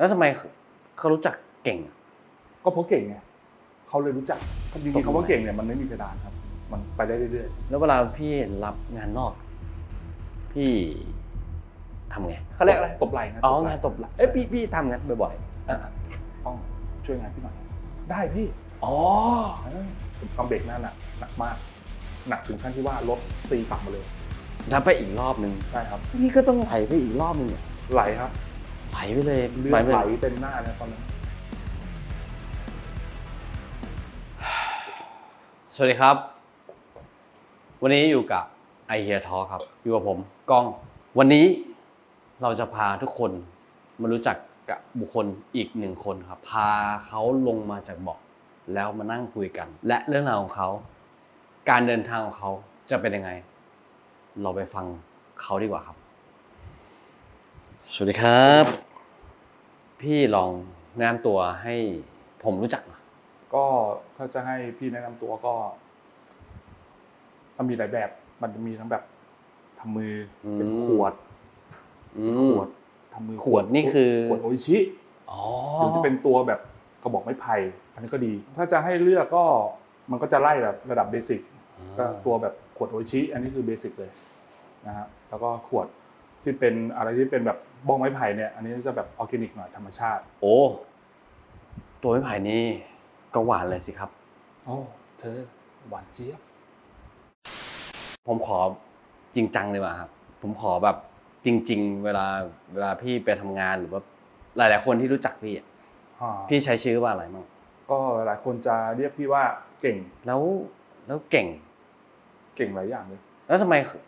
แล้วทำไมเขารู้จักเก่งอะ ก็เพราะเก่งไงเขาเลยรู้จักจริงๆคำว่าเก่งเนี่ยมันไม่มีเพดานครับ มันไปได้เรื่อยแล้วเวลาพี่รับงานนอก พี่ทำไงๆเขาเรียกอะไรตบไหล่นะอ๋อไหล่งานตบไหล่เอ้ยพี่พี่ทำงานบ่อยๆอะต้องช่วยงานพี่หน่อยได้พี่อ๋อเออผมทำเบรกหน้าหนักหนักมาก หนักถึงขั้นที่ว่ารถตีกลับมาเลยถ้าไปอีกรอบนึงใช่ครับ พี่ก็ต้องไหลไปอีกรอบนึงเนี่ยไหลครับ ไหลไปเลยเลือไหลดไปไหลเลยเต็มหน้าเลยตอนนั้นสวัสดีครับ วันนี้อยู่กับไอเฮียทอครับ อยู่กับผมก้อง วันนี้เราจะพาทุกคนมารู้จักกับบุคคลอีกหนึ่งคนครับ พาเขาลงมาจากเบาะแล้วมานั่งคุยกัน และเรื่องราวของเขา การเดินทางของเขาจะเป็นยังไง เราไปฟังเขาดีกว่าครับ สวัสดีครับ พี่ลองแนะนำตัวให้ผมรู้จักหน่อยก็ถ้าจะให้พี่แนะนำตัวก็มันมีหลายแบบ มันจะมีทั้งแบบทำมืออมเป็นขวด อืขม วดทำมือขวดนี่คือ ขวดโออิชิอ๋อหรือจะเป็นตัวแบบกระบอกไม้ไผ่อันนี้ก็ดี ถ้าจะให้เลือกก็มันก็จะไล่แบบระดับเบสิกก็ตัวแบบขวดโออิชิอันนี้คือเบสิกเลยนะฮะแล้วก็ขวด ที่เป็นอะไรที่เป็นแบบบ้องไม้ไผ่เนี่ย อันนี้จะแบบออร์แกนิกหน่อยธรรมชาติโอ้ ตัวไม้ไผ่นี่ก็หวานเลยสิครับ โอ้เธอหวานเจี๊ยบ ผมขอจริงจังเลยว่ะครับ ผมขอแบบจริง ๆ เวลาเวลาพี่ไปทำงานหรือว่าหลาย ๆ คนที่รู้จักพี่อะอ่าพี่ใช้ชื่อว่าอะไรบ้างก็หลายคนจะเรียกพี่ว่าเก่งแล้วแล้วเก่ง เก่งหลายอย่างเลย แล้วทำไมเขา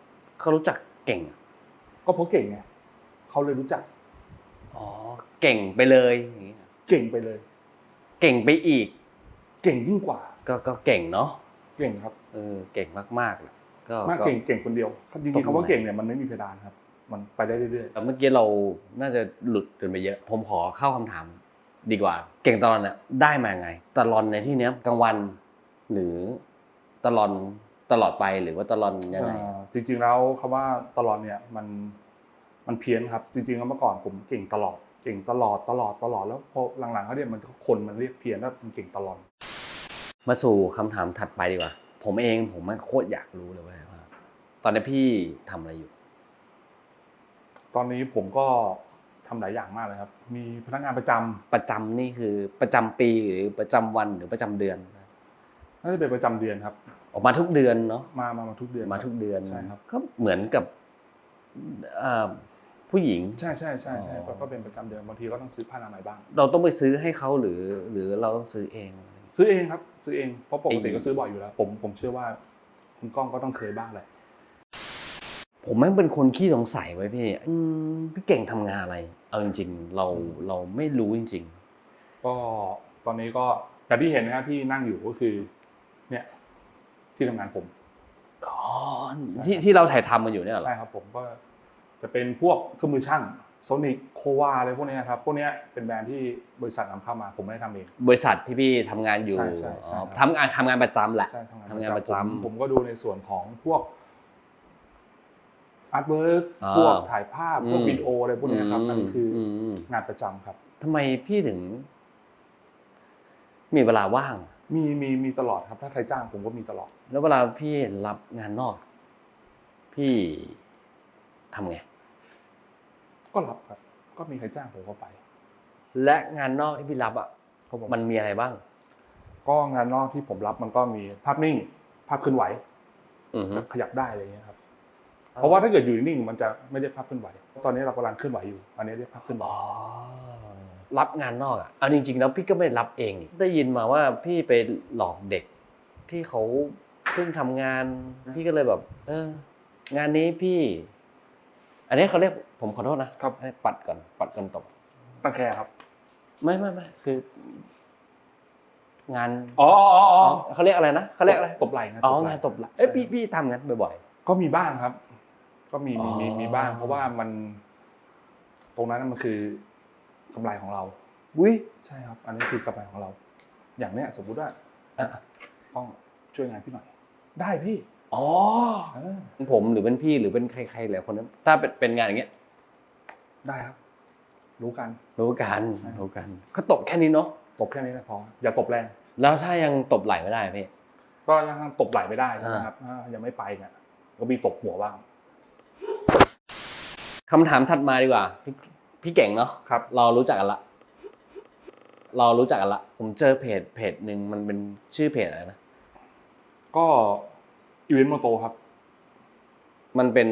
เขารู้จักเก่งอะ ก็เพราะเก่งไงเขาเลยรู้จัก อ๋อ เก่งไปเลยอย่างงี้เก่งไปเลย เก่งไปอีก เก่งยิ่งกว่า ก็ก็เก่งเนาะ เก่งครับ เออ เก่งมากๆแหละก็มากก็เก่งเก่งคนเดียวจริงตบๆคำว่ามือเก่งเนี่ยมันไม่มีเพดานครับ มันไปได้เรื่อยแต่เมื่อกี้เราน่าจะหลุดกันไปเยอะ ผมขอเข้าคำถามดีกว่า เก่งตลอนเนี่ยได้มายังไง ตลอนในที่เนี้ยกลางวัน หรือตลอน ตลอดไปหรือว่าตลอนๆยังไงอ่าจริง ๆแล้วคำว่าตลอดเนี่ยมันมันเพี้ยนครับ จริงๆแล้วเมื่อก่อนผมเก่งตลอด เก่งตลอดตลอดตลอดแล้วพอหลังๆเขาเนี่ยมันคนมันเรียกเพี้ยนว่ามันเก่งตลอด มาสู่คำถามถัดไปดีกว่า ผมเองผมมันโคตรอยากรู้เลยว่าว่าตอนนี้พี่ทำอะไรอยู่ ตอนนี้ผมก็ทำหลายอย่างมากเลยครับ มีพนักงานประจำประจำนี่คือประจำปีหรือประจำวันหรือประจำเดือน น่าจะเป็นประจำเดือนครับ ออกมาทุกเดือนเนาะมามามาทุกเดือนมาทุกเดือนใช่ครับ ก็เหมือนกับเอ่อผู้หญิง ใช่ใช่ใช่ใช่อ๋อก็ก็เป็นประจำเดือนบางทีก็ต้องซื้อผ้าอนามัยบ้าง เราต้องไปซื้อให้เขาหรือ หรือเราต้องซื้อเอง ซื้อเองครับ ซื้อเองเพราะปกติไอ้ก็ซื้อบ่อยอยู่แล้ว ผมผมเชื่อว่าคุณก้องก็ต้องเคยบ้างแหละผมแม่งเป็นคนขี้สงสัยไว้พี่อืมพี่เก่งทำงานอะไร เอาจริง ๆ เราเราไม่รู้จริง ก็ตอนนี้ก็อย่างที่เห็นนะครับที่นั่งอยู่ก็คือ เนี่ยที่ทำงานผมๆอ๋อที่ที่เราถ่ายทำกันอยู่เนี่ยเหรอใช่ครับผมก็จะเป็นพวกเครื่องมือช่างโซนิกโควาอะไรพวกเนี้ยครับพวกเนี้ยเป็นแบรนด์ที่บริษัทนำเข้ามาผมไม่ได้ทำเองบริษัทที่พี่ทำงานอยู่ใช่ใช่อ๋ใช่อครับทำงานทำงานประจำแหละใช่ทำงานประจำผมผมก็ดูในส่วนของพวกอาร์ตเวิร์กอ่าพวกถ่ายภาพพวกอืมวิดีโออะไรพวกเนี้ยครับนั่นคืออมงานประจำครับทำไมพี่ถึง มีเวลาว่าง มีมีมีตลอดครับ ถ้าใครจ้างผมก็มีตลอด แล้วเวลาพี่รับงานนอก พี่ทำไง ก็รับครับ ก็มีใครจ้างผมก็ไป และงานนอกที่พี่รับอะครับผม มันมีอะไรบ้าง ก็งานนอกที่ผมรับมันก็มีภาพนิ่ง ภาพเคลื่อนไหวอือฮึ ขยับได้อะไรเงี้ยครับ เพราะว่าถ้าเกิดอยู่นิ่งๆมันจะไม่ได้ภาพเคลื่อนไหว ตอนนี้เรากำลังเคลื่อนไหวอยู่ อันนี้เรียกภาพเคลื่อนไหว อ๋อ รับงานนอกอะเอาจริงๆแล้วพี่ก็ไม่ได้รับเองนี่ได้ยินมาว่าพี่ไปหลอกเด็กที่เขาเพิ่งทำงาน พี่ก็เลยแบบ เออ งานนี้พี่ อันนี้เขาเรียกผมขอโทษนะครับให้ปัดก่อน ปัดก่อนตบตั้งแค่ครับ ไม่ไม่ไม่คืองานอ๋ออ๋ออ๋อเขาเรียกอะไรนะเขาเรียกอะไรตบไหล่นะอ๋อไหล่งานตบไหล่เอ้ยพี่พี่ทำงานบ่อยก็มีบ้างครับ ก็มีมีมีอ๋อมีบ้าง เพราะว่ามัน ตรงนั้นมันคือ กำไรของเราๆอุ้ยใช่ครับ อันนี้คือกำไรของเรา อย่างเนี้ยสมมุติว่าอะต้องช่วยงานพี่หน่อย ได้พี่อ๋อเออผมหรือเป็นพี่หรือเป็นใครๆหลายคนนั้นถ้าเป็นเป็นงานอย่างเงี้ย ได้ครับ รู้กัน รู้กันใช่รู้กันก็ตบแค่นี้เนาะตบแค่นี้นะพออย่าตบแรง แล้วถ้ายังตบไหล่ไม่ได้พี่ก็ยังตบไหล่ไม่ได้ใช่ไหมอ่าครับถ้ายังไม่ไปเนี่ยก็มีตบหัวบ้างคำถามถัดมาดีกว่า พี่พี่เก่งเนาะครับ เรารู้จักกันละ เรารู้จักกันละ ผมเจอเพจเพจหนึ่งมันเป็นชื่อเพจอะไรนะก็อีเวนต์โมโตครับ มันเป็น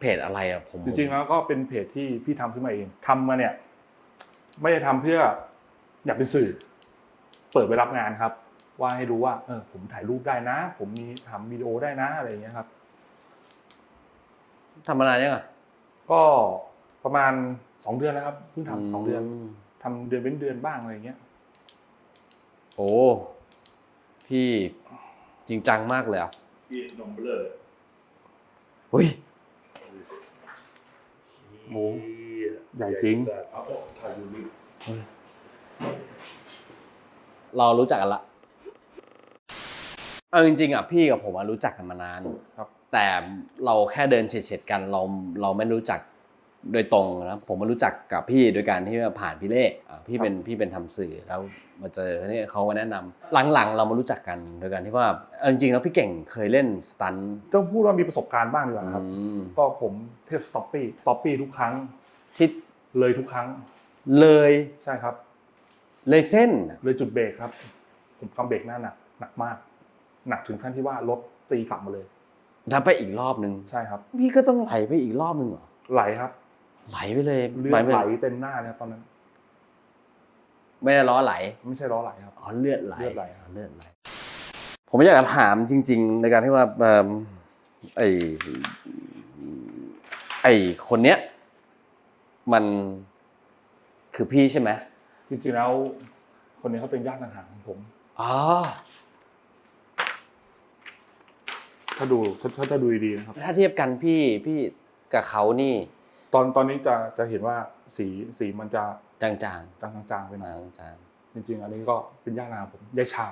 เพจอะไรอะผมจริงๆแล้วก็เป็นเพจที่พี่ทำขึ้นมาเองทำมาเนี่ย ไม่ได้ทำเพื่ออยากเป็นสื่อ เปิดไปรับงานครับ ว่าให้รู้ว่า เออ ผมถ่ายรูปได้นะ ผมมีทำวิดีโอได้นะอะไรอย่างเงี้ยครับทำมานานยังอะก็ ประมาณสองเดือนแล้วครับเพิ่งทำสองเดือนมทำเดือนเป็นเดือนบ้างอะไรอย่างเงี้ย โอ้พี่จริงจังมากเลยอะพี่นมเบลออุ้ยโอ้ใหญ่จริงสัตว์เอาออกถ่ายดูดิเรารู้จักกันละเอาจริงๆอะพี่กับผมอะรู้จักกันมานานครับแต่เราแค่เดินเฉียดๆกันเราเราไม่รู้จัก โดยตรงนะผมมารู้จักกับพี่โดยการที่ว่าผ่านพี่เล่อะพี่เป็นพี่เป็นทำสื่อแล้วมาเจอเนี่ยเขามาแนะนำหลังๆ เรามารู้จักกันโดยการที่ว่าเอาจริงๆแล้วพี่เก่งเคยเล่นสตันท์ต้องพูดว่ามีประสบการณ์บ้างดีกว่าครับอืมก็ผมเทพสต็อปปี้สต็อปปี้ทุกครั้งที่เลยทุกครั้ง เลยใช่ครับ เลยเส้นเลยจุดเบรกครับ ผมกำเบรกหน้าหนักหนักมาก หนักถึงขั้นที่ว่ารถตีกลับมาเลยแล้วไปอีกรอบนึงใช่ครับ พี่ก็ต้องไหลไปอีกรอบนึงเหรอไหลครับ ไหลไปเลยเลือดปไหลเต็มหน้าเลยครับตอนนั้น ไม่ได้ล้อไหล ไม่ใช่ล้อไหลครับอ๋อเลือดไหลเลือดไหลครับเลือดไหล ผมอยากจะถามจริง ๆ ในการที่ว่าเอิ่มไอไอคนเนี้ย มันคือพี่ใช่ไหมจริงๆแล้ว คนนี้เขาเป็นญาติห่างๆของผมอ๋อถ้าดูถ้าถ้าถ้าดูดีๆนะครับ ถ้าเทียบกันพี่พี่กับเขานี่ ตอนตอนนี้จะจะเห็นว่าสีสีมันจะจางจางๆไปๆหน่อยจางจริง ๆ อันนี้ก็เป็นญาติห่างๆผมยายชา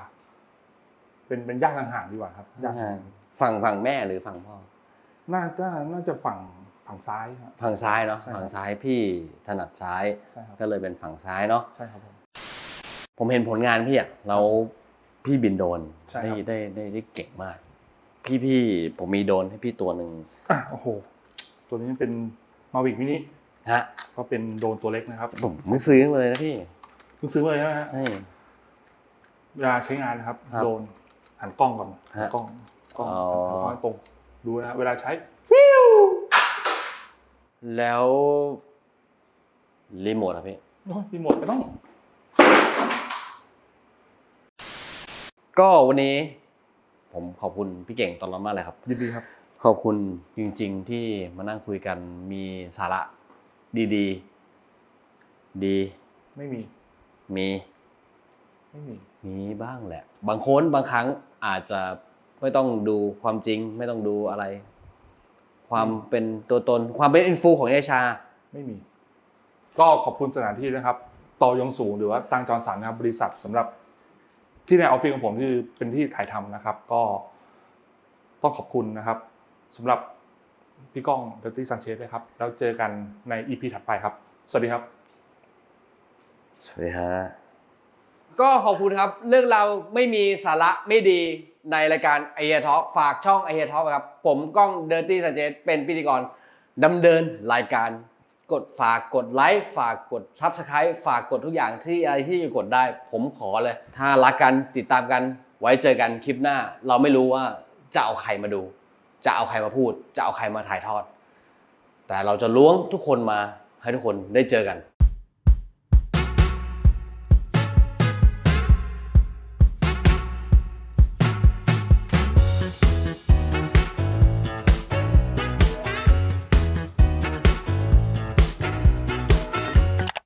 เป็นเป็นญาติห่างๆดีกว่าครับญาติห่างๆฝั่งฝั่งแม่หรือฝั่งพ่อๆน่าจะน่าจะฝั่งฝั่งซ้ายครับ ฝั่งซ้ายเนาะใช่ครับ ฝั่งซ้ายพี่ถนัดซ้ายใช่ครับก็เลยเป็นฝั่งซ้ายเนาะใช่ครับผม ผมเห็นผลงานพี่อะแล้วพี่บินโดรนใช่ได้ครับได้ได้ได้เก่งมาก พี่พี่ผมมีโดรนให้พี่ตัวหนึ่งอะโอ้โห ตัวนี้เป็น มาวิกมินิฮะก็เป็นโดรนตัวเล็กนะครับผมไม่ซื้อมาเลยนะพี่เพิ่งซื้อมาเลยใช่ไหมฮะใช่ เวลาใช้งานนะครับ ครับโดรนหันกล้องก่อนหันฮะกล้องกล้องอ๋อ หันกล้องให้ตรงดูนะฮะเวลาใช้แล้วรีโมทอะพี่ โอ้ยรีโมทไม่ต้อง ก็วันนี้ ผมขอบคุณพี่เก่งตอนนั้นมากเลยครับ ยินดีครับ ขอบคุณจริง ๆ ที่มานั่งคุยกันมีสาระดี ๆ ดี ไม่มีมีไม่มีมีบ้างแหละ บางคนบางครั้งอาจจะไม่ต้องดูความจริง ไม่ต้องดูอะไร ความเป็นตัวตน ความเป็นอินฟูของยายชา ไม่มี ก็ขอบคุณสถานที่นะครับต่อยงสูงหรือว่าตังจอร์นสันนะครับบริษัทสำหรับที่ในออฟฟิศของผมคือเป็นที่ถ่ายทำนะครับ ก็ต้องขอบคุณนะครับ สำหรับพี่ก้องเดอร์ตี้ซันเชสนะครับ แล้วเจอกันใน EP ถัดไปครับ สวัสดีครับ สวัสดีฮะก็ขอบคุณครับ เรื่องเราวไม่มีสาระไม่ดีในรายการไอเฮียทอฝากช่องไอเฮียทอครับ ผมก้องเดอร์ตี้สันเจตเป็นพิธีกรดำเนินรายการกดฝากกดไลค์ฝากกดซับสไคร b ์ฝากกดทุกอย่างที่อะไรที่จะกดได้ ผมขอเลย ถ้ารักกันติดตามกันไว้เจอกันคลิปหน้า เราไม่รู้ว่าจะเอาใครมาดู จะเอาใครมาพูด จะเอาใครมาถ่ายทอด แต่เราจะล้วงทุกคนมาให้ทุกคนได้เจอกัน